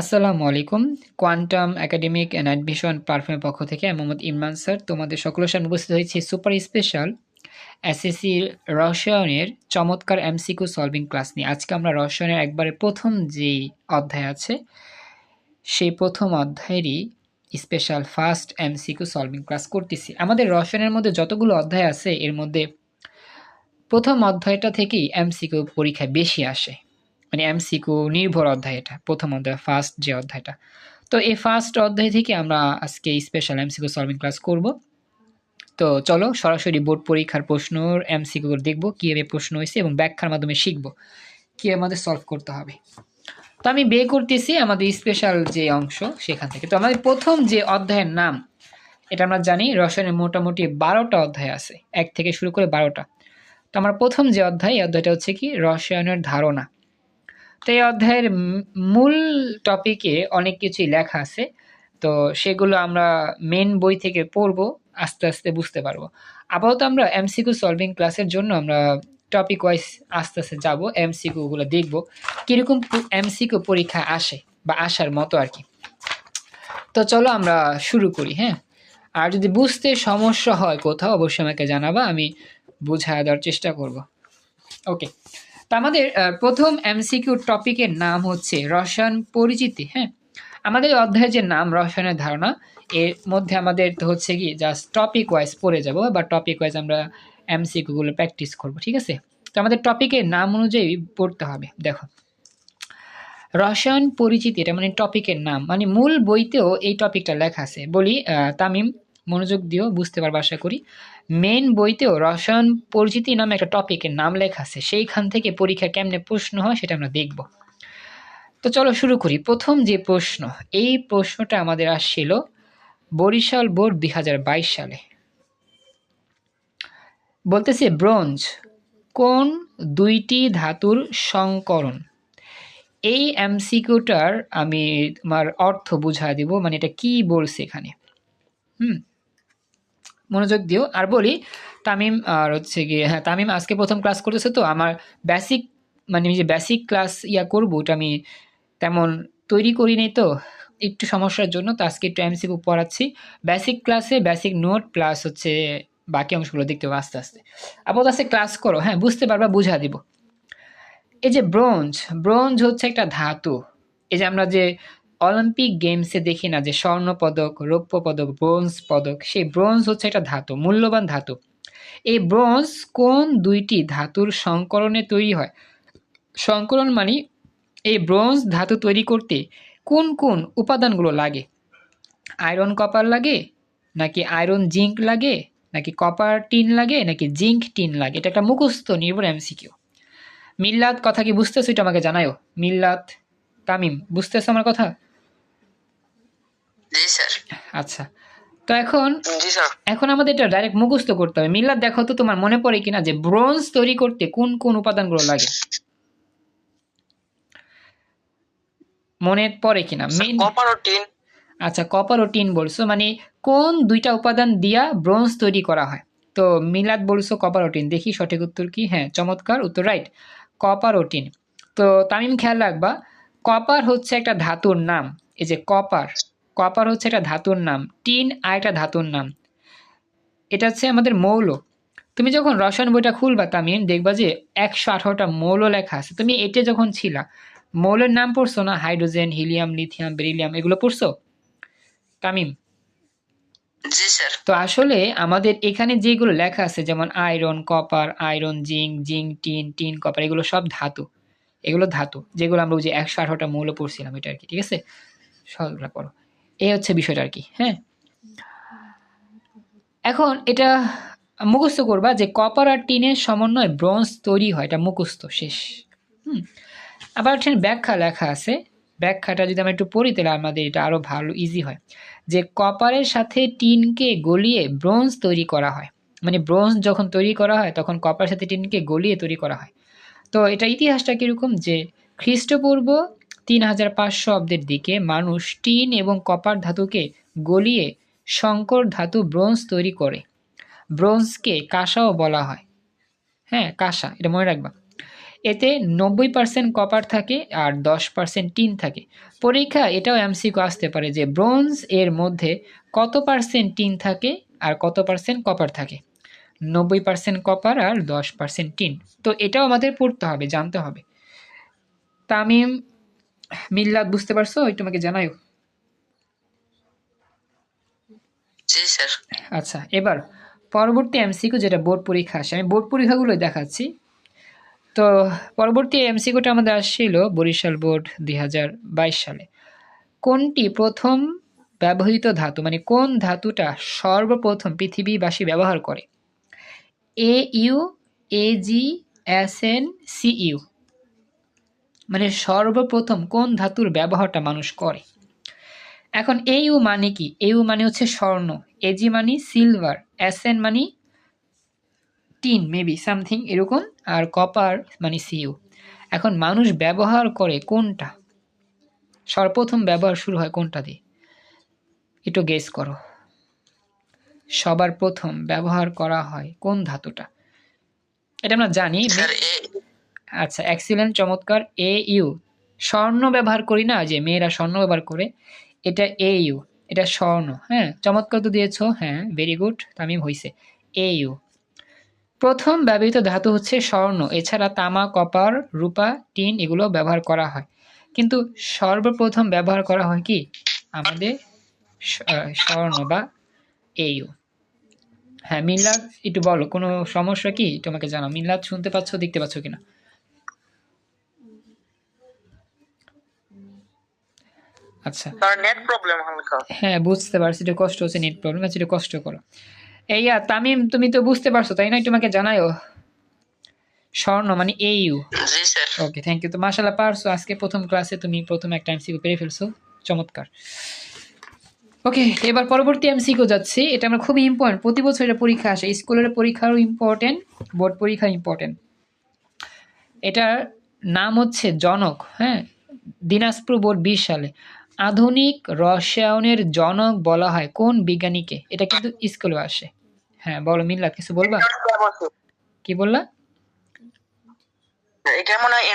আসসালামু আলাইকুম। Quantum academic and admission পারফর্মের পক্ষ থেকে মোহাম্মদ ইমরান স্যার। তোমাদের সকলের সামনে উপস্থিত হয়েছি সুপার স্পেশাল এসএসসি রসায়নের চমৎকার এমসিকিউ সলভিং ক্লাস নিয়ে। আজকে আমরা রসায়নের একবারে প্রথম যেই অধ্যায় আছে, সেই প্রথম অধ্যায়েরই special first MCQ solving class করতেছি। আমাদের রসায়নের মধ্যে যতগুলো অধ্যায় আছে, এর মধ্যে প্রথম অধ্যায়টা থেকেই এমসিকিউ পরীক্ষায় বেশি আসে। মানে এমসিকিউ নির্ভর অধ্যায় এটা, প্রথম অধ্যায় ফার্স্ট যে অধ্যায়টা। তো এই ফার্স্ট অধ্যায় থেকে আমরা আজকে স্পেশাল এমসিকিউ সলভিং ক্লাস করব। তো চলো সরাসরি বোর্ড পরীক্ষার প্রশ্নর এমসিকিউ দেখব কীভাবে প্রশ্ন হয়েছে এবং ব্যাখ্যার মাধ্যমে শিখব, কী আমাদের সলভ করতে হবে। তো আমি বে করতেছি আমাদের স্পেশাল যে অংশ সেখান থেকে। তো আমাদের প্রথম যে অধ্যায়ের নাম, এটা আমরা জানি রসায়নের মোটামুটি বারোটা অধ্যায় আছে, এক থেকে শুরু করে বারোটা। তো আমার প্রথম যে অধ্যায়, এই অধ্যায়টা হচ্ছে কি রসায়নের ধারণা। তো এই অধ্যায়ের মূল টপিকে অনেক কিছুই লেখা আছে। তো সেগুলো আমরা মেন বই থেকে পড়ব, আস্তে আস্তে বুঝতে পারব। আপাতত আমরা এমসিকিউ সলভিং ক্লাসের জন্য আমরা টপিক ওয়াইজ আস্তে আস্তে যাব এমসিকিউগুলো দেখব। কীরকম এমসিকিউ পরীক্ষা আসে বা আসার মতো আর কি। তো চলো আমরা শুরু করি হ্যাঁ? আর যদি বুঝতে সমস্যা হয় কোথাও, অবশ্যই আমাকে জানাবা, আমি বুঝা দেওয়ার চেষ্টা করব। ওকে তো আমাদের প্রথম এমসিকিউ টপিকের নাম হচ্ছে রসায়ন পরিচিতি হ্যাঁ? আমাদের অধ্যায়ের যে নাম রসায়নের ধারণা, এর মধ্যে আমাদের হচ্ছে কি জাস্ট টপিক ওয়াইজ পড়ে যাব, বা টপিক ওয়াইজ আমরা এমসিকিউগুলো প্র্যাকটিস করব, ঠিক আছে? তো আমাদের টপিকের নাম অনুযায়ী পড়তে হবে, দেখো। রসায়ন পরিচিতি, এটা মানে টপিকের নাম মানে মূল বইতেও এই টপিকটা লেখা আছে। বলি তামিম, মনোযোগ দিও, বুঝতে পারব, আশা করি। মেন বইতেও রসায়ন পরিচিতি নামে একটা টপিকের নাম লেখা আছে। সেইখান থেকে পরীক্ষা কেমনে প্রশ্ন হয় সেটা আমরা দেখব। তো চলো শুরু করি। প্রথম যে প্রশ্ন, এই প্রশ্নটা আমাদের আসছিল বরিশাল বোর্ড দু হাজার বাইশ সালে। বলতেছে, ব্রোঞ্জ, কোন দুইটি ধাতুর সংকরণ? এই এমসিকিউটার আমি তোমার অর্থ বুঝা দিব মানে এটা কি বলছে এখানে? হুম? মনোযোগ দিও। আর বলি, তামিম, আর হচ্ছে গিয়ে হ্যাঁ তামিম আজকে প্রথম ক্লাস করতেছে তো, আমার বেসিক মানে যে বেসিক ক্লাস ইয়া করব ওটা আমি তেমন তৈরি করি নেই তো, একটু সমস্যার জন্য, তো আজকে একটু এমসিকিউ পড়াচ্ছি। বেসিক ক্লাসে বেসিক নোট প্লাস হচ্ছে বাকি অংশগুলো দেখতে হবে আস্তে আস্তে। আপাতত আস্তে ক্লাস করো হ্যাঁ বুঝতে পারবা, বুঝা দিব। এই যে ব্রোঞ্জ ব্রোঞ্জ হচ্ছে একটা ধাতু। এই যে আমরা যে অলিম্পিক গেমসে দেখি না যে স্বর্ণ পদক, রৌপ্য পদক, ব্রোঞ্জ পদক। সেই ব্রোঞ্জ হচ্ছে একটা ধাতু, মূল্যবান ধাতু। এই ব্রোঞ্জ কোন দুইটি ধাতুর সংকরণে তৈরি হয়? সংকরণ মানে এই ব্রোঞ্জ ধাতু তৈরি করতে কোন কোন উপাদানগুলো লাগে? আয়রন, কপার লাগে, নাকি আয়রন, জিঙ্ক লাগে, নাকি কপার টিন লাগে, নাকি জিঙ্ক টিন লাগে? এটা একটা মুখস্থ, নির্ভর এমসিকিউ মিল্লাত কথা কি বুঝতেছো এটা আমাকে জানায়ও মিল্লাত তামিম, বুঝতেছো আমার কথা? জি স্যার। আচ্ছা। তো এখন জি স্যার। এখন আমাদের এটা ডাইরেক্ট মুখস্থ করতে হবে। মিল্লাত দেখো তো তোমার মনে পড়ে কিনা যে ব্রোঞ্জ তৈরি করতে কোন কোন উপাদানগুলো লাগে? মনে পড়ে কিনা? মেন কপার ও টিন আচ্ছা কপার ও টিন বলছো। মানে কোন দুইটা উপাদান দিয়া ব্রোঞ্জ তৈরি করা হয়? তো মিলাদ বলছো কপার ও টিন দেখি সঠিক উত্তর কি? হ্যাঁ চমৎকার উত্তর রাইট কপার ও টিন তো তামিম খেয়াল রাখবা কপার হচ্ছে একটা ধাতুর নাম। এই যে কপার কপার হচ্ছে একটা ধাতুর নাম টিন আর একটা ধাতুর নাম। এটা হচ্ছে আমাদের মৌল। তুমি যখন রসায়ন বইটা খুলবা তামিম দেখবা যে একশো আঠারোটা মৌল লেখা আছে। তুমি এটে যখন ছিলা মৌলের নাম পড়ছো না? হাইড্রোজেন হিলিয়াম লিথিয়াম বেরিলিয়াম এগুলো পড়ছো? তামিম? স্যার। তো আসলে আমাদের এখানে যেগুলো লেখা আছে যেমন iron copper iron zinc zinc tin tin copper এগুলো সব ধাতু। এগুলো ধাতু যেগুলো আমরা ওই যে একশো আঠারোটা মৌল পড়ছিলাম এটা আর কি ঠিক আছে? সবগুলো পড়ো। এই হচ্ছে বিষয়টা আর কি হ্যাঁ? এখন এটা মুখস্থ করবা যে কপার আর টিনের সমন্বয়ে ব্রোঞ্জ তৈরি হয়, এটা মুখস্থ, শেষ। হুম? আবার এখানে ব্যাখ্যা লেখা আছে। ব্যাখ্যাটা যদি আমরা একটু পড়ি, তাহলে আমাদের এটা আরও ভালো ইজি হয়। যে কপারের সাথে টিনকে গলিয়ে ব্রোঞ্জ তৈরি করা হয়। মানে ব্রোঞ্জ যখন তৈরি করা হয়, তখন কপারের সাথে টিনকে গলিয়ে তৈরি করা হয়। তো এটা ইতিহাসটা কীরকম? যে খ্রিস্টপূর্ব তিন হাজার পাঁচশো অব্দের দিকে মানুষ টিন এবং কপার ধাতুকে গলিয়ে শঙ্কর ধাতু ব্রোঞ্জ তৈরি করে। ব্রোঞ্জকে কাঁসাও বলা হয়। হ্যাঁ কাঁসা, এটা মনে রাখবা। এতে নব্বই পার্সেন্ট কপার থাকে আর দশ পার্সেন্ট টিন থাকে। পরীক্ষা এটাও এমসিকিউ আসতে পারে যে ব্রোঞ্জ এর মধ্যে কত পার্সেন্ট টিন থাকে আর কত পার্সেন্ট কপার থাকে। নব্বই পার্সেন্ট কপার আর দশ পার্সেন্ট টিন। তো এটাও আমাদের পড়তে হবে, জানতে হবে। তামিম মিল্লাত বুঝতে পারছ? ওই তোমাকে জানাইও। জি স্যার। আচ্ছা এবার পরবর্তী এমসিকিউ যেটা বোর্ড পরীক্ষা আসে আমি বোর্ড পরীক্ষাগুলো দেখাচ্ছি। তো পরবর্তী এমসিকিউটা আমাদের আসছিল বরিশাল বোর্ড দুই হাজার বাইশ সালে। কোনটি প্রথম ব্যবহৃত ধাতু মানে কোন ধাতুটা সর্বপ্রথম পৃথিবীবাসী ব্যবহার করে? A U A G S N C U. মানে সর্বপ্রথম কোন ধাতুর ব্যবহারটা মানুষ করে? এখন এ ইউ মানে কি? এ ইউ মানে হচ্ছে স্বর্ণ এজি মানে সিলভার এন মানে টিন মেবি সামথিং এরকম, আর কপার মানে সিইউ এখন মানুষ ব্যবহার করে কোনটা? সর্বপ্রথম ব্যবহার শুরু হয় কোনটা দিয়ে? একটু গেস করো। সবার প্রথম ব্যবহার করা হয় কোন ধাতুটা? এটা আমরা জানি। আচ্ছা এক্সিলেন্ট চমৎকার এ ইউ স্বর্ণ ব্যবহার করি না, যে মেয়েরা স্বর্ণ ব্যবহার করে, এটা এ ইউ এটা স্বর্ণ হ্যাঁ চমৎকার তো দিয়েছ হ্যাঁ ভেরি গুড তামিম হইছে এ ইউ প্রথম ব্যবহৃত ধাতু হচ্ছে স্বর্ণ, এছাড়া তামা, কপার, রূপা, টিন এগুলো ব্যবহার করা হয়। কিন্তু সর্বপ্রথম ব্যবহার করা হয় কি? আমাদের স্বর্ণ বা এ ইউ হ্যাঁ মিল্লাত একটু বলো, কোনো সমস্যা কি? তোমাকে জানাও, মিল্লাদ শুনতে পাচ্ছ, দেখতে পাচ্ছ কিনা? আচ্ছা। নেট প্রবলেম হালকা। হ্যাঁ বুঝতে পারছি একটু কষ্ট হচ্ছে নেট প্রবলেম আছে কষ্ট করো। এই আর তামিম তুমি তো বুঝতে পারছ তাই না? তোমাকে জানাইও স্বর্ণ মানে এ ইউ জি স্যার। ওকে থ্যাংক ইউ তো মাশাল্লাহ পারছ? আজকে প্রথম ক্লাসে তুমি প্রথম একটা এমসিকিউ পেরে ফেলছো। চমৎকার। ওকে এবার পরবর্তী এমসিকিউ যাচ্ছি। এটা আমরা খুবই ইম্পর্টেন্ট প্রতি বছর এটা পরীক্ষা আসে। স্কুলের পরীক্ষারও ইম্পর্টেন্ট বোর্ড পরীক্ষা ইম্পর্টেন্ট এটার নাম হচ্ছে জনক হ্যাঁ? দিনাজপুর বোর্ড বিশ সালে। আধুনিক রসায়নের জনক বলা হয়। কোন বিজ্ঞানীকে? এটা কিন্তু স্কুলে আসে। হ্যাঁ বলো মিল্লা কিছু বলবা? কি বললা? এটা মনে হয়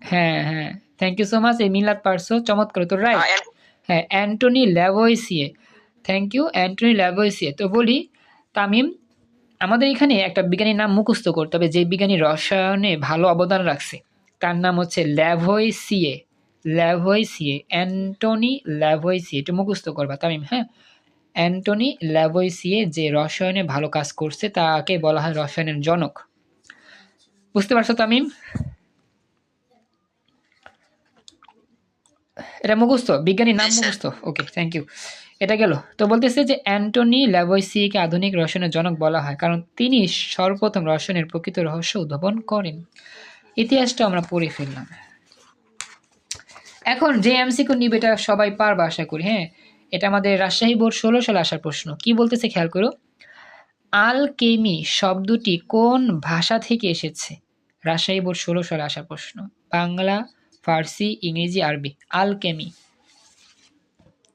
হ্যাঁ হ্যাঁ। থ্যাংক ইউ সো মাচ এই মিলাদ পারছ। চমৎকার তো রাইট হ্যাঁ Antony Lavoisier thank you Antony Lavoisier তো বলি তামিম আমাদের এখানে একটা বিজ্ঞানীর নাম মুখস্থ করতে হবে যে বিজ্ঞানী রসায়নে ভালো অবদান রাখছে। তার নাম হচ্ছে ল্যাভয়েসিয়ে ল্যাভয়েসিয়ে অ্যান্টনি ল্যাভয়েসিয়ে একটু মুখস্থ করবা তামিম হ্যাঁ? অ্যান্টনি ল্যাভয়েসিয়ে যে রসায়নে ভালো কাজ করছে তাকে বলা হয় রসায়নের জনক। বুঝতে পারছ তামিম? এটা মুখস্থ বিজ্ঞানীর নাম মুখস্থ? ওকে থ্যাংক ইউ এটা গেল। তো বলতেছে যে অ্যান্টনি ল্যাভয়েসিকে আধুনিক রসায়নের জনক বলা হয় কারণ তিনি সর্বপ্রথম রসায়নের প্রকৃত রহস্য উদ্ভাবন করেন। ইতিহাসটা আমরা পড়ে ফেললাম। এখন যে এমসিকিউ নিবে এটা সবাই পারবে আশা করি হ্যাঁ? এটা আমাদের রাজশাহী বোর্ড ষোলো সালে আসার প্রশ্ন। কি বলতেছে খেয়াল করো? আলকেমি শব্দটি কোন ভাষা থেকে এসেছে? রাজশাহী বোর্ড ষোলো সালে আসার প্রশ্ন। বাংলা ফার্সি ইংরেজি আরবি। আলকেমি।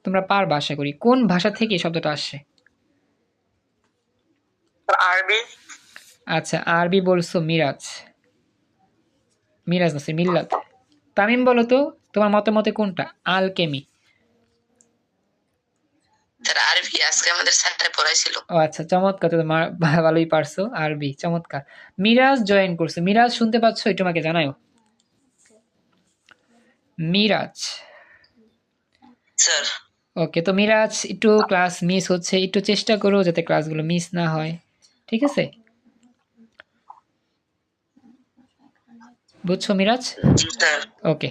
তোমরা পারবা আশা করি। কোন ভাষা থেকে শব্দটা আসছে? আরবি। আচ্ছা আরবি বলছো মিরাজ। মিরাজ নাসির মিল্লাত। তামিম বলো তো। তোমার মতামতে কোনটা? আলকেমি স্যার আরবি আজকে আমাদের স্যারটা পড়াইছিল। ও আচ্ছা চমৎকার তো তোমার ভালোই পারছ আরবি চমৎকার। মিরাজ জয়েন করছ। মিরাজ শুনতে পাচ্ছ? একটু আমাকে জানাও মিরাজ। স্যার। ওকে তো মিরাজ একটু ক্লাস মিস হচ্ছে। একটু চেষ্টা করো যাতে ক্লাসগুলো মিস না হয়। ঠিক আছে? বুঝছ মিরাজ? ওকে।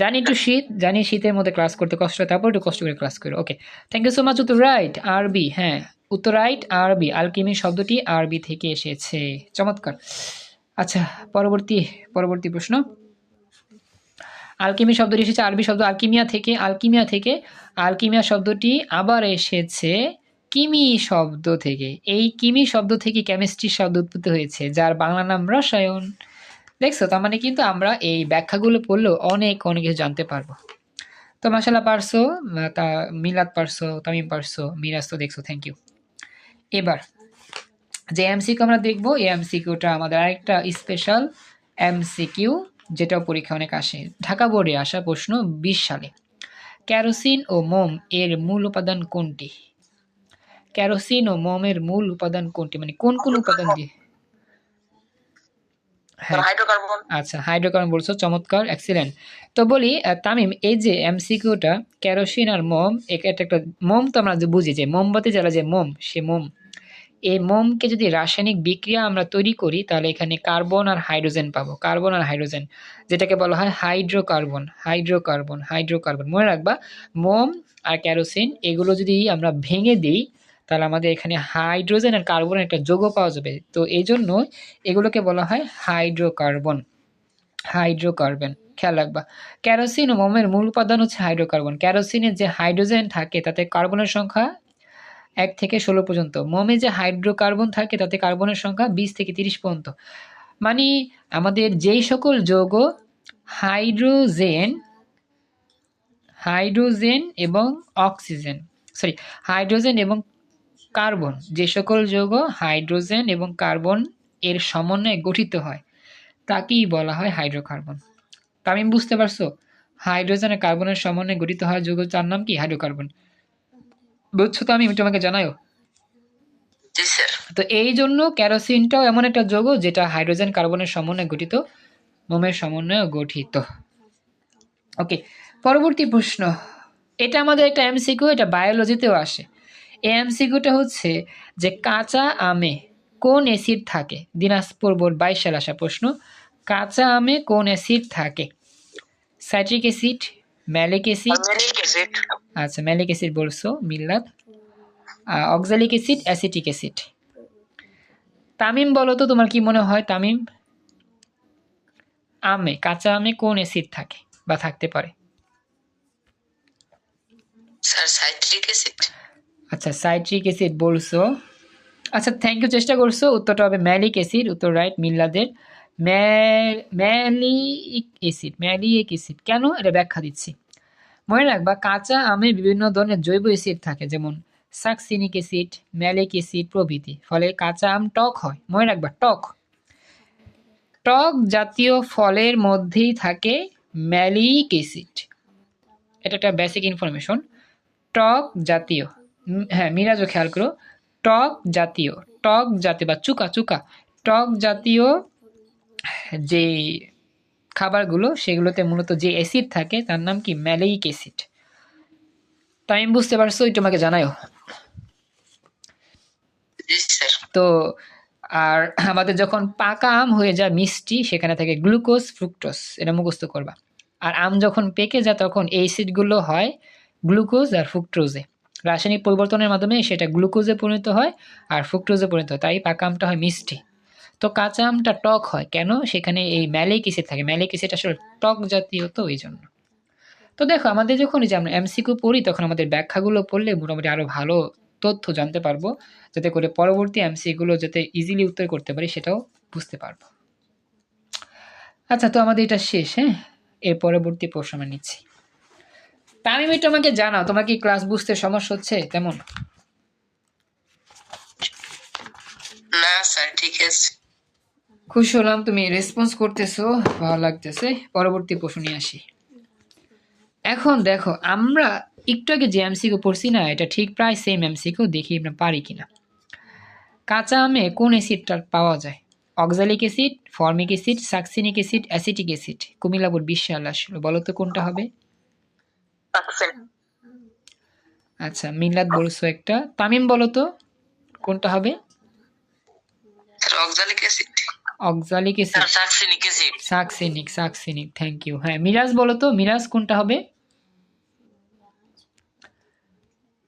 জানি একটু শীত জানি শীতের মধ্যে ক্লাস করতে কষ্ট হয় তারপর একটু কষ্ট করে ক্লাস করো। Okay. Thank you so much উত্তর রাইট আরবি হ্যাঁ। উত্তর রাইট আরবি আলকিমি শব্দটি আরবি থেকে এসেছে। চমৎকার। আচ্ছা পরবর্তী পরবর্তী প্রশ্ন। আলকিমি শব্দটি এসেছে আরবি শব্দ আলকিমিয়া থেকে আলকিমিয়া থেকে আলকিমিয়া শব্দটি আবার এসেছে কিমি শব্দ থেকে। এই কিমি শব্দ থেকে কেমিস্ট্রি শব্দ উৎপত্তি হয়েছে যার বাংলা নাম রসায়ন। দেখছ? তার মানে কিন্তু আমরা এই ব্যাখ্যাগুলো পড়লেও অনেক অনেক কিছু জানতে পারব। তো মাসাল্লাহ পারছ তা মিলাদ পারছ, তামিম পারছ, মিরাজ তো দেখছ থ্যাংক ইউ এবার, যে এমসিকিউ আমরা দেখব, এই এমসিকিউটা আমাদের আরেকটা স্পেশাল এমসিকিউ যেটা পরীক্ষা অনেক আসে। ঢাকা বোর্ডে আসা প্রশ্ন বিশ সালে। ক্যারোসিন ও মোম এর মূল উপাদান কোনটি? ক্যারোসিন ও মোমের মূল উপাদান কোনটি? মানে কোন কোন উপাদান দিয়ে? হাইড্রোকার্বন। আচ্ছা হাইড্রোকার্বন বলছো চমৎকার এক্সিলেন্ট তো বলি তামিম এই যে এমসিকিউটা কেরোসিন আর মোম এক- এটা একটা মোম তো আমরা বুঝি যে মোমবাতি জ্বালা যে মোম সে মোম। এই মোমকে যদি রাসায়নিক বিক্রিয়া আমরা তৈরি করি তাহলে এখানে কার্বন আর হাইড্রোজেন পাবো। কার্বন আর হাইড্রোজেন যেটাকে বলা হয় হাইড্রোকার্বন হাইড্রোকার্বন হাইড্রোকার্বন। মনে রাখবা মোম আর কেরোসিন এগুলো যদি আমরা ভেঙে দিই তাহলে আমাদের এখানে হাইড্রোজেন আর কার্বনের একটা যৌগ পাওয়া যাবে। তো এই জন্য এগুলোকে বলা হয় হাইড্রোকার্বন। হাইড্রোকার্বন, খেয়াল রাখবা। ক্যারোসিন ও মোমের মূল উপাদান হচ্ছে হাইড্রোকার্বন। ক্যারোসিনের যে হাইড্রোজেন থাকে, তাতে কার্বনের সংখ্যা এক থেকে ষোলো পর্যন্ত। মোমে যে হাইড্রোকার্বন থাকে, তাতে কার্বনের সংখ্যা বিশ থেকে তিরিশ পর্যন্ত। মানে আমাদের যেই সকল যৌগ হাইড্রোজেন হাইড্রোজেন এবং অক্সিজেন, সরি, হাইড্রোজেন এবং কার্বন যে সকল যৌগ হাইড্রোজেন এবং কার্বন এর সমন্বয়ে গঠিত হয় তাকেই বলা হয় হাইড্রোকার্বন। তামিম বুঝতে পারছ? হাইড্রোজেন আর কার্বনের সমন্বয়ে গঠিত হয় যৌগ যার নাম কি? হাইড্রোকার্বন। বুঝছ তো আমি? তোমাকে জানাইও। তো এই জন্য ক্যারোসিনটাও এমন একটা যৌগ যেটা হাইড্রোজেন কার্বনের সমন্বয়ে গঠিত মোমের সমন্বয়ে গঠিত। ওকে পরবর্তী প্রশ্ন। এটা আমাদের একটা এমসিকিউ এটা বায়োলজিতেও আসে। এমসিকিউটা হচ্ছে যে কাঁচা আমে কোন অ্যাসিড থাকে? দিনাজপুর বোর্ড বাইশ সাল আসা প্রশ্ন। কাঁচা আমে কোন অ্যাসিড থাকে? Citric acid malic acid. আচ্ছা ম্যালিক অ্যাসিড বলছো Millat. Oxalic acid acetic acid. Tamim বলো তো তোমার কি মনে হয় তামিম? আমে কাঁচা আমে কোন অ্যাসিড থাকে বা থাকতে পারে? Sir citric acid? আচ্ছা সাইট্রিক অ্যাসিড বলছো। আচ্ছা থ্যাংক ইউ চেষ্টা করছ। উত্তরটা হবে ম্যালিক অ্যাসিড, উত্তর রাইট মিল্লাদের। ম্যালিক অ্যাসিড ম্যালিক অ্যাসিড, কেন এটা ব্যাখ্যা দিচ্ছি? মনে রাখবা, কাঁচা আমে বিভিন্ন ধরনের জৈব অ্যাসিড থাকে, যেমন সাকসিনিক অ্যাসিড, ম্যালিক অ্যাসিড প্রভৃতি। ফলে কাঁচা আম টক হয়। মনে রাখবা, টক। টক জাতীয় ফলের মধ্যেই থাকে ম্যালিক অ্যাসিড। এটা একটা বেসিক ইনফরমেশন টক জাতীয়। হ্যাঁ মিরাজও খেয়াল করো টক জাতীয় টক জাতীয় বা চুকা চুকা টক জাতীয় যে খাবারগুলো সেগুলোতে মূলত যে অ্যাসিড থাকে তার নাম কি? ম্যালেইক অ্যাসিড টাইম বুঝতে পারছ ওই তোমাকে জানাও জি স্যার। তো আর আমাদের যখন পাকা আম হয়ে যায় মিষ্টি সেখানে থাকে গ্লুকোজ ফ্রুক্টোজ এটা মুখস্থ করবা। আর আম যখন পেকে যায় তখন এই অ্যাসিডগুলো হয় গ্লুকোজ আর ফ্রুক্টোজে রাসায়নিক পরিবর্তনের মাধ্যমে সেটা গ্লুকোজে পরিণত হয় আর ফ্রুক্টোজে পরিণত হয়। তাই পাকা আমটা হয় মিষ্টি। তো কাঁচা আমটা টক হয়। কেন? সেখানে এই ম্যালিক অ্যাসিড থাকে। ম্যালিক অ্যাসিড আসলে টক জাতীয় তো ওই জন্য। তো দেখো, আমাদের যখন যে আমরা এমসিকিউ পড়ি, তখন আমাদের ব্যাখ্যাগুলো পড়লে মোটামুটি আরও ভালো তথ্য জানতে পারব, যাতে করে পরবর্তী এমসিগুলো যাতে ইজিলি উত্তর করতে পারি, সেটাও বুঝতে পারব। আচ্ছা তো আমাদের এটা শেষ হ্যাঁ? এর পরবর্তী প্রশ্ন আমরা নিচ্ছি। তামিম এটা আমাকে জানাও তোমার কি ক্লাস বুঝতে সমস্যা হচ্ছে? তেমন না স্যার ঠিক আছে। খুশি হলাম তুমি রেসপন্স করতেছো ভালো লাগতেছে। পরবর্তী প্রশ্ন নিয়ে আসি। এখন দেখো আমরা একটু আগে যে এমসিকিউ পড়ছি না এটা ঠিক প্রায় সেম এমসিকিউ দেখি আমরা পারি কিনা। কাঁচা আমে কোন অ্যাসিডটা পাওয়া যায়? Oxalic acid formic acid succinic acid acetic acid কুমিল্লাপুর বিশাল আসলো বলো তো কোনটা হবে? আচ্ছা মিলাদ বলছো একটা। তামিম বলো তো কোনটা হবে? Oxalic acid. Oxalic acid. Succinic acid. Succinic succinic thank you হ্যাঁ মিরাজ বলো তো মিরাজ কোনটা হবে?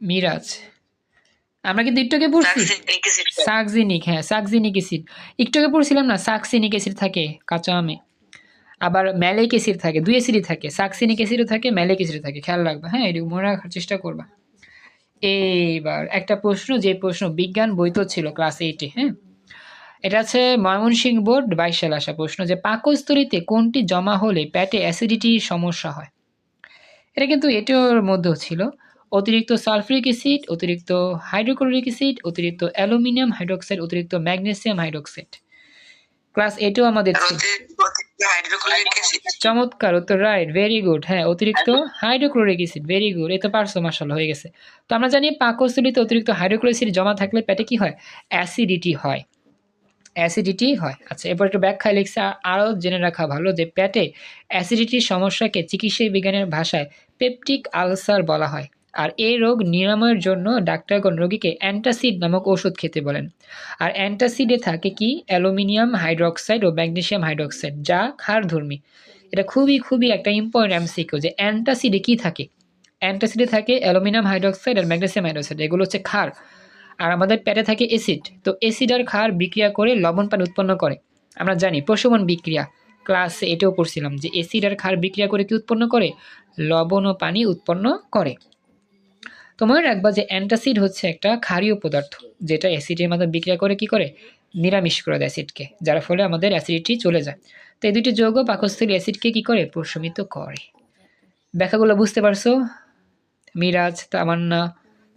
মিরাজ। আমরা কিন্তু একটু আগে পড়ছি। Succinic acid. সাকজিনিক হ্যাঁ সাকজিনিক অ্যাসিড। একটু আগে পড়ছিলাম না সাকসিনিক অ্যাসিড থাকে কাঁচা আমে। আবার ম্যালিক অ্যাসিড থাকে দুই অ্যাসিডই থাকে সাকসিনিক অ্যাসিডও থাকে ম্যালিক অ্যাসিডও থাকে খেয়াল রাখবা হ্যাঁ এটুকু মনে রাখার চেষ্টা করবা। এইবার একটা প্রশ্ন যে প্রশ্ন বিজ্ঞান বইতো ছিল ক্লাস এইটে হ্যাঁ? এটা আছে ময়মনসিংহ বোর্ড বাইশ সালে আসা প্রশ্ন যে পাকস্থলিতে কোনটি জমা হলে প্যাটে অ্যাসিডিটির সমস্যা হয়? এটা কিন্তু এটার মধ্যেও ছিল অতিরিক্ত সালফিউরিক অ্যাসিড অতিরিক্ত হাইড্রোক্লোরিক অ্যাসিড অতিরিক্ত অ্যালুমিনিয়াম হাইড্রোক্সাইড অতিরিক্ত ম্যাগনেসিয়াম হাইড্রোক্সাইড। ক্লাস এইটেও আমাদের ছিল। চমৎকার উত্তর রাইট ভেরি গুড হ্যাঁ অতিরিক্ত হাইড্রোক্লোরিক অ্যাসিড ভেরি গুড এই তো পারছ মাসাল হয়ে গেছে। তো আমরা জানি পাকস্থলিতে অতিরিক্ত হাইড্রোক্লোরিক অ্যাসিড জমা থাকলে পেটে কি হয়? অ্যাসিডিটি হয়। অ্যাসিডিটি হয়। আচ্ছা এরপর একটু ব্যাখ্যায় লিখছে আর- আরও জেনে রাখা ভালো যে পেটে অ্যাসিডিটির সমস্যাকে চিকিৎসা বিজ্ঞানের ভাষায় পেপটিক আলসার বলা হয়। আর এই রোগ নিরাময়ের জন্য ডাক্তারগণ রোগীকে অ্যান্টাসিড নামক ওষুধ খেতে বলেন। আর অ্যান্টাসিডে থাকে কি? অ্যালুমিনিয়াম হাইড্রোক্সাইড ও ম্যাগনেসিয়াম হাইড্রোক্সাইড, যা ক্ষারধর্মী। এটা খুবই খুবই একটা ইম্পর্টেন্ট এমসিকিউ যে অ্যান্টাসিডে কি থাকে? অ্যান্টাসিডে থাকে অ্যালুমিনিয়াম হাইড্রোক্সাইড আর ম্যাগনেসিয়াম হাইড্রোক্সাইড, এগুলো হচ্ছে ক্ষার। আর আমাদের পেটে থাকে অ্যাসিড, তো অ্যাসিড আর ক্ষার বিক্রিয়া করে লবণ পানি উৎপন্ন করে। আমরা জানি প্রশমন বিক্রিয়া, ক্লাসে এটাও পড়ছিলাম যে অ্যাসিড আর ক্ষার বিক্রিয়া করে কি উৎপন্ন করে? লবণ ও পানি উৎপন্ন করে। তো মনে রাখবা যে অ্যান্টাসিড হচ্ছে একটা ক্ষারীয় পদার্থ যেটা অ্যাসিডের মাধ্যমে বিক্রিয়া করে কি করে? নিরামিষ করে দেয় অ্যাসিডকে যার ফলে আমাদের অ্যাসিডিটি চলে যায়। তো এই দুটি যৌগ পাকস্থলী অ্যাসিডকে কি করে? প্রশমিত করে। ব্যাখ্যাগুলো বুঝতে পারছ? মিরাজ তামান্না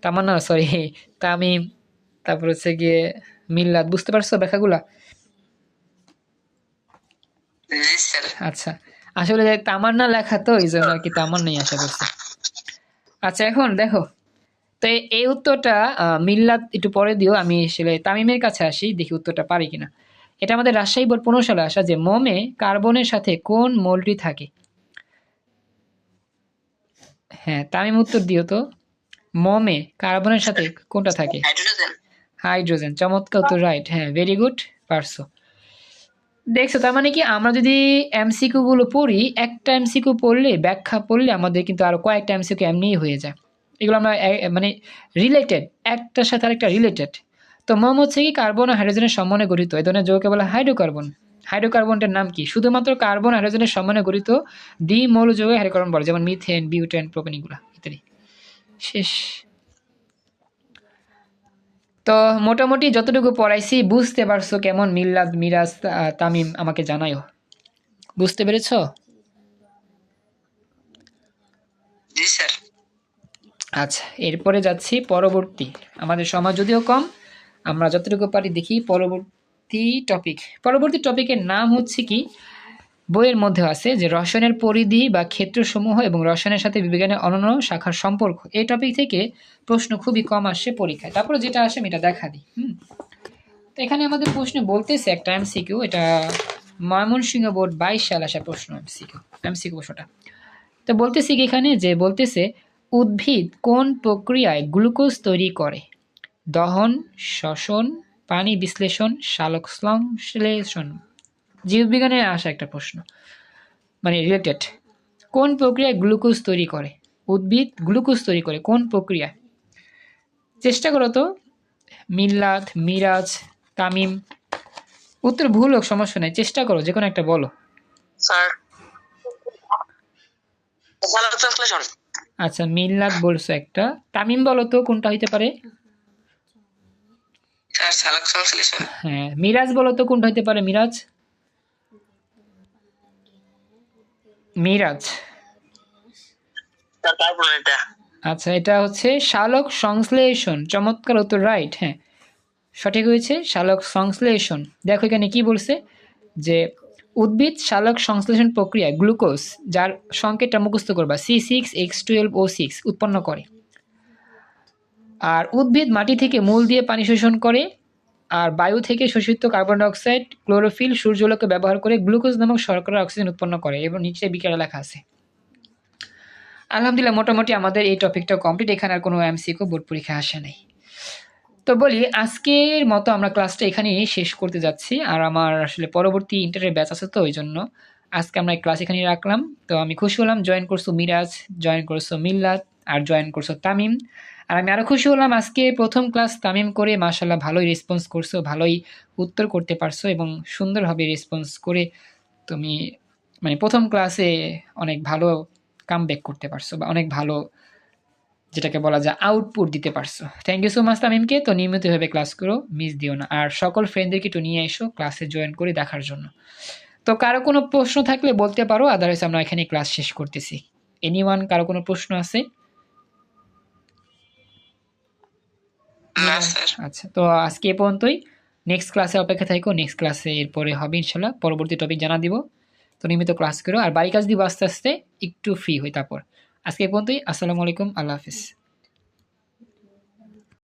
তামান্না সরি তামিম তারপর হচ্ছে গিয়ে মিল্লাদ বুঝতে পারছ ব্যাখ্যাগুলা? আচ্ছা আসলে তামান্না লেখা তো এই জন্য আর কি তামান্নাই আশা করছি। আচ্ছা এখন দেখো তো এই উত্তরটা মিল্লাত একটু পরে দিও আমি আসলে তামিমের কাছে আসি দেখি উত্তরটা পারি কিনা। এটা আমাদের রাজশাহী বোর্ড পনেরো সালে আসা যে মোমে কার্বনের সাথে কোন মোলটি থাকে? হ্যাঁ তামিম উত্তর দিও তো। মোমে কার্বনের সাথে কোনটা থাকে? হাইড্রোজেন। চমৎকার তো রাইট হ্যাঁ ভেরি গুড পারছ। দেখছ তার মানে কি আমরা যদি এমসিকিউ গুলো পড়ি একটা এমসিকিউ পড়লে ব্যাখ্যা পড়লে আমাদের কিন্তু আরও কয়েকটা এমসিকিউ এমনিই হয়ে যায়। এগুলো আমরা মানে রিলেটেড একটার সাথে আরেকটা রিলেটেড তো মোম হচ্ছে কি কার্বন ও হাইড্রোজেনের সম্মানে গঠিত। এই ধরনের যৌগকে বলা হাইড্রোকার্বন হাইড্রোকার্বনটার নাম কি? শুধুমাত্র কার্বন হাইড্রোজেনের সম্মানে গঠিত দ্বিমৌল যৌগে হাইড্রোকার্বন বলে, যেমন মিথেন বিউটেন প্রোপেন এগুলা, ইত্যাদি। শেষ। তো মোটামুটি যতটুকু পড়াইছি, বুঝতে পারছ কেমন মিল্লাদ, মিরাজ তামিম আমাকে জানাইও বুঝতে পেরেছ? জি স্যার। আচ্ছা এরপরে যাচ্ছি পরবর্তী। আমাদের সময় যদিও কম, আমরা যতটুকু পারি দেখি পরবর্তী টপিক পরবর্তী টপিকের নাম হচ্ছে কি? বইয়ের মধ্যে আছে যে রসায়নের পরিধি বা ক্ষেত্রসমূহ এবং রসায়নের সাথে বিজ্ঞানের অনন্য শাখার সম্পর্ক। এই টপিক থেকে প্রশ্ন খুবই কম আসে পরীক্ষায়। তারপরে যেটা আসে আমি এটা দেখা দিই, হুম? তো এখানে আমাদের প্রশ্ন বলতেছে একটা এমসিকিউ এটা ময়মনসিংহ বোর্ড বাইশ সাল আসা প্রশ্ন এম সিকিউ এমসিকিউ এমসিকিউ প্রশ্নটা। তো বলতেছি কি এখানে? যে বলতেছে উদ্ভিদ কোন প্রক্রিয়ায় গ্লুকোজ তৈরি করে? দহন, শ্বসন, পানি বিশ্লেষণ সালোক সংশ্লেষণ। জীববিজ্ঞানে আসা একটা প্রশ্ন মানে রিলেটেড কোন প্রক্রিয়ায় গ্লুকোজ তৈরি করে? উদ্ভিদ গ্লুকোজ তৈরি করে কোন প্রক্রিয়ায়? চেষ্টা করো তো। মিল্লাত, মিরাজ, তামিম। উত্তর ভুল হোক, সমস্যা নেই। চেষ্টা করো যে কোনো একটা বলো। স্যার। আচ্ছা মিল্লাত বলছো একটা। তামিম বলো তো কোনটা হইতে পারে? হ্যাঁ মিরাজ বলো তো কোনটা হইতে পারে মিরাজ? মিরাজ। আচ্ছা এটা হচ্ছে শালক সংশ্লেষণ চমৎকার উত্তর রাইট হ্যাঁ। সঠিক হয়েছে শালক সংশ্লেষণ। দেখো এখানে কি বলছে যে উদ্ভিদ শালক সংশ্লেষণ প্রক্রিয়া, গ্লুকোজ, যার সংকেতটা মুখস্থ করবা C six X twelve O six উৎপন্ন করে। আর উদ্ভিদ মাটি থেকে মূল দিয়ে পানি শোষণ করে, আর বায়ু থেকে শোষিত কার্বন ডাইঅক্সাইড, ক্লোরোফিল, সূর্যলোকে ব্যবহার করে গ্লুকোজ নামক শর্করা অক্সিজেন উৎপন্ন করে, এবং নিচে বিকেলে লেখা আছে। আলহামদুলিল্লাহ, মোটামুটি আমাদের এই টপিকটা কমপ্লিট এখানে আর কোনো এমসিকিউ বোর্ড পরীক্ষা আসে নাই। তো বলি, আজকের মতো আমরা ক্লাসটা এখানেই শেষ করতে যাচ্ছি। আর আমার আসলে পরবর্তী ইন্টারের ব্যাচ আছে তো ওই জন্য আজকে আমরা ক্লাস এখানেই রাখলাম। তো আমি খুশি হলাম জয়েন করছ মিরাজ জয়েন করছ মিল্লাত, আর জয়েন করছ তামিম। আর আমি আরও খুশি হলাম, আজকে প্রথম ক্লাস তামিম করে মাশাল্লাহ ভালোই রেসপন্স করছ, ভালোই উত্তর করতে পারছ এবং সুন্দরভাবে রেসপন্স করে তুমি মানে প্রথম ক্লাসে অনেক ভালো কাম করতে পারছ বা অনেক ভালো যেটাকে বলা যায় আউটপুট দিতে পারছ। থ্যাংক ইউ সো মাচ তামিমকে। তো নিয়মিতভাবে ক্লাস করো মিস দিও না। আর সকল ফ্রেন্ডদেরকে একটু নিয়ে এসো ক্লাসে জয়েন করে দেখার জন্য। তো কারও কোনো প্রশ্ন থাকলে বলতে পারো আদারওয়াইজ আমরা এখানে ক্লাস শেষ করতেছি। এনিওয়ান কারও কোনো প্রশ্ন আছে? আচ্ছা তো আজকে এ পর্যন্তই। নেক্সট ক্লাসে অপেক্ষা থাকো নেক্সট ক্লাসে এরপরে হবে ইনশাল্লাহ। পরবর্তী টপিক জানা দিব। তো নিয়মিত ক্লাস করো। আর বাড়ি কাজ দিব আস্তে আস্তে। একটু ফ্রি হই তারপর। আজকে পর্যন্তই। আসসালামু আলাইকুম আল্লাহ হাফিজ।